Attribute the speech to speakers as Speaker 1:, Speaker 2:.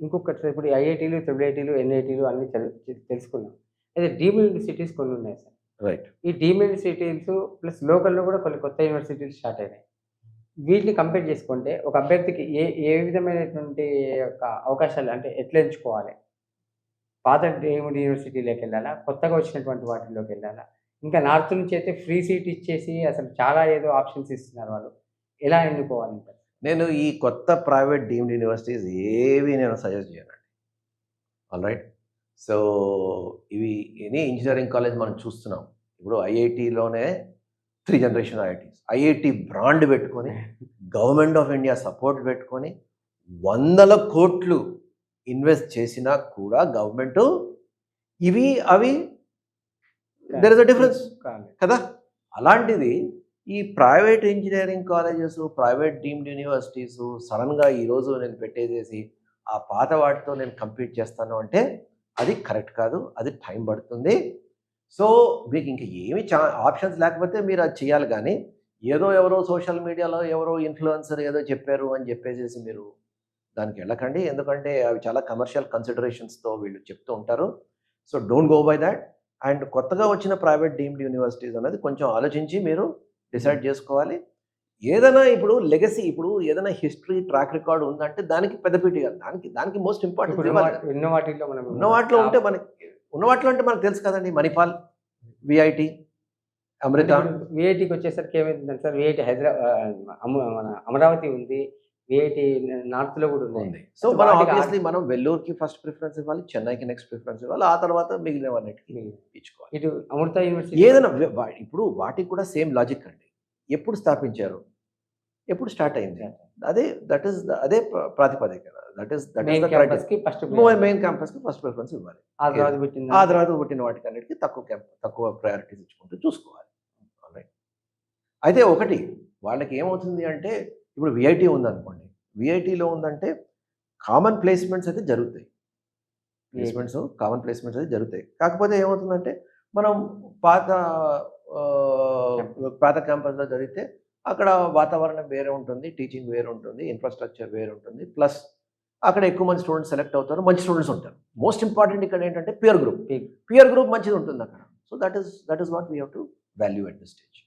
Speaker 1: ఇంకొకటి ఇప్పుడు ఐఐటీలు ట్రిపుల్ ఐటీలు ఎన్ఐటీలు అన్ని తెలు- తెలుసుకున్నాం. అయితే డీమ్డ్ యూనివర్సిటీస్ కొన్ని ఉన్నాయి సార్.
Speaker 2: రైట్.
Speaker 1: ఈ డీమ్డ్ యూనివర్సిటీస్ ప్లస్ లోకల్లో కూడా కొన్ని కొత్త యూనివర్సిటీలు స్టార్ట్ అయినాయి. వీటిని కంపేర్ చేసుకుంటే ఒక అభ్యర్థికి ఏ ఏ విధమైనటువంటి యొక్క అవకాశాలు అంటే ఎట్లా ఎంచుకోవాలి? పాత డీమ్డ్ యూనివర్సిటీలోకి వెళ్ళాలా? కొత్తగా వచ్చినటువంటి వాటిలోకి వెళ్ళాలా? ఇంకా నార్త్ నుంచి అయితే ఫ్రీ సీట్ ఇచ్చేసి అసలు చాలా ఏదో ఆప్షన్స్ ఇస్తున్నారు వాళ్ళు. ఎలా ఎన్నుకోవాలంటారు?
Speaker 2: నేను ఈ కొత్త ప్రైవేట్ డీమ్డ్ యూనివర్సిటీస్ ఏవి నేను సజెస్ట్ చేయనండి. ఆల్ రైట్ సో ఇవి ఎనీ ఇంజనీరింగ్ కాలేజ్ మనం చూస్తున్నాం. ఇప్పుడు ఐఐటిలోనే three generation IITs. IIT brand పెట్టుకొని గవర్నమెంట్ ఆఫ్ ఇండియా సపోర్ట్ పెట్టుకొని వందల కోట్లు ఇన్వెస్ట్ చేసినా కూడా గవర్నమెంట్ ఇవి అవి దెర్ ఇస్ అ డిఫరెన్స్. కదా? అలాంటిది ఈ private engineering colleges private deemed universities సడన్గా ఈరోజు నేను పెట్టేసేసి ఆ పాత వాటితో నేను కంప్లీట్ చేస్తాను అంటే అది కరెక్ట్ కాదు అది టైం పడుతుంది. సో మీకు ఇంక ఏమి చా ఆప్షన్స్ లేకపోతే మీరు అది చేయాలి కానీ ఏదో ఎవరో సోషల్ మీడియాలో ఎవరో ఇన్ఫ్లుయెన్సర్ ఏదో చెప్పారు అని చెప్పేసేసి మీరు దానికి వెళ్ళకండి. ఎందుకంటే అవి చాలా కమర్షియల్ కన్సిడరేషన్స్తో వీళ్ళు చెప్తూ ఉంటారు. So don't go by that. And కొత్తగా వచ్చిన ప్రైవేట్ డీమ్డ్ యూనివర్సిటీస్ అనేది కొంచెం ఆలోచించి మీరు డిసైడ్ చేసుకోవాలి. ఏదైనా ఇప్పుడు లెగసీ ఇప్పుడు ఏదైనా హిస్టరీ ట్రాక్ రికార్డ్ ఉందంటే దానికి పెద్దపీట దానికి దానికి మోస్ట్ ఇంపార్టెంట్
Speaker 1: ఉన్న వాటి- ఉన్న వాటిల్లో మనం
Speaker 2: ఉన్న వాటిలో ఉంటే మనకి ఉన్న వాటిలో అంటే మనకు తెలుసు కదండి. మణిపాల్ విఐటి అమృత.
Speaker 1: విఐటికి వచ్చేసరికి ఏమైందంటే సార్ విఐటి హైదరాబాద్ మన అమరావతి ఉంది. విఐటి నార్త్లో కూడా ఉంది.
Speaker 2: ఉంది సో మనం ఆబ్వియస్లీ మనం వెల్లూరుకి ఫస్ట్ ప్రిఫరెన్స్ ఇవ్వాలి చెన్నైకి నెక్స్ట్ ప్రిఫరెన్స్ ఇవ్వాలి ఆ తర్వాత మిగిలిన వాటికి ఇచ్చుకోవాలి
Speaker 1: ఇటు అమృత యూనివర్సిటీ
Speaker 2: ఏదైనా ఇప్పుడు వాటికి కూడా సేమ్ లాజిక్ అండి. ఎప్పుడు స్థాపించారు? ఎప్పుడు స్టార్ట్ అయింది? అదే దట్ ఈస్ అదే ప్ర- ప్రాతిపదిక. That is that is
Speaker 1: main క్యాంపస్కి first
Speaker 2: main క్యాంపస్కి ఫస్ట్ ప్రిఫరెన్స్ ఇవ్వాలి.
Speaker 1: ఆ తర్వాత పెట్టింది
Speaker 2: ఆ తర్వాత పుట్టిన వాటికి అన్నిటికీ తక్కువ క్యాంప్ తక్కువ ప్రయారిటీస్ ఇచ్చుకుంటూ చూసుకోవాలి. అయితే ఒకటి వాళ్ళకి ఏమవుతుంది అంటే ఇప్పుడు విఐటి ఉందనుకోండి. విఐటిలో ఉందంటే కామన్ ప్లేస్మెంట్స్ అయితే జరుగుతాయి. ప్లేస్మెంట్స్ కామన్ ప్లేస్మెంట్స్ అయితే జరుగుతాయి. కాకపోతే ఏమవుతుందంటే మనం పాత పాత క్యాంపస్లో చదివితే అక్కడ వాతావరణం వేరే ఉంటుంది టీచింగ్ వేరే ఉంటుంది ఇన్ఫ్రాస్ట్రక్చర్ వేరే ఉంటుంది. ప్లస్ అక్కడ ఎక్కువ మంది స్టూడెంట్స్ సెలెక్ట్ అవుతారు మంచి స్టూడెంట్స్ ఉంటారు. మోస్ట్ ఇంపార్టెంట్ ఇక్కడ ఏంటంటే పియర్ గ్రూప్. పియర్ గ్రూప్ మంచిది ఉంటుంది అక్కడ. So that is that is what we have to value at this stage